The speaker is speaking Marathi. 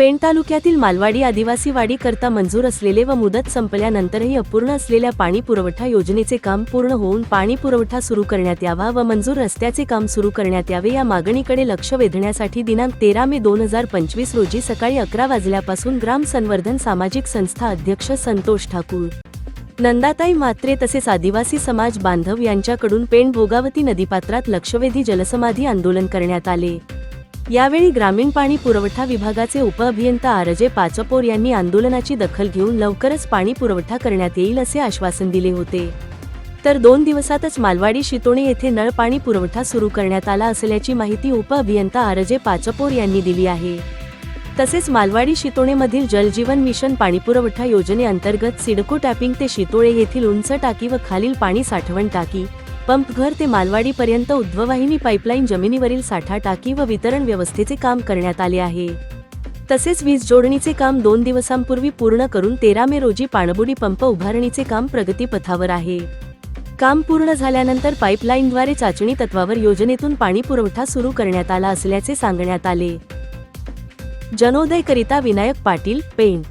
पेण तालुक्यातील मालवाडी आदिवासी वाडी करता मंजूर असलेले व मुदत संपल्यानंतरही अपूर्ण असलेल्या पाणी पुरवठा योजनेचे काम पूर्ण होऊन पाणी पुरवठा सुरू करण्यात यावा व मंजूर रस्त्याचे काम सुरू करण्यात यावे या मागणीकडे लक्ष वेधण्यासाठी दिनांक तेरा मे दोन हजार पंचवीस रोजी सकाळी अकरा वाजल्यापासून ग्राम संवर्धन सामाजिक संस्था अध्यक्ष संतोष ठाकूर. नंदाताई मात्रे तसेच आदिवासी समाज बांधव यांच्याकडून पेण भोगावती नदीपात्रात लक्षवेधी जलसमाधी आंदोलन करण्यात आले. यावेळी ग्रामीण पाणी पुरवठा विभागाचे उपअभियंता आरजे पाचपोर यांनी आंदोलनाची दखल घेऊन लवकरच पाणी पुरवठा करण्यात येईल असे आश्वासन दिले होते. तर दोन दिवसातच मालवाडी शितोणे येथे नळ पाणी पुरवठा सुरू करण्यात आला असल्याची माहिती उपअभियंता आरजे पाचपोर यांनी दिली आहे. तसेच मालवाडी शितोणेमधील जलजीवन मिशन पाणीपुरवठा योजनेअंतर्गत सिडको टॅपिंग ते शितोळे येथील उंच टाकी व खालील पाणी साठवण टाकी पंपघर ते मालवाडीपर्यंत उध्ववाहिनी पाईपलाईन जमिनीवरील साठा टाकी व वितरण व्यवस्थेचे काम करण्यात आले आहे. तसेच वीज जोडणीचे काम दोन दिवसांपूर्वी पूर्ण करून तेरा मे रोजी पाणबुडी पंप उभारणीचे काम प्रगतीपथावर आहे. काम पूर्ण झाल्यानंतर पाईपलाईनद्वारे चाचणी तत्वावर योजनेतून पाणी पुरवठा सुरू करण्यात आला असल्याचे सांगण्यात आले. जनोदयकरिता विनायक पाटील पेण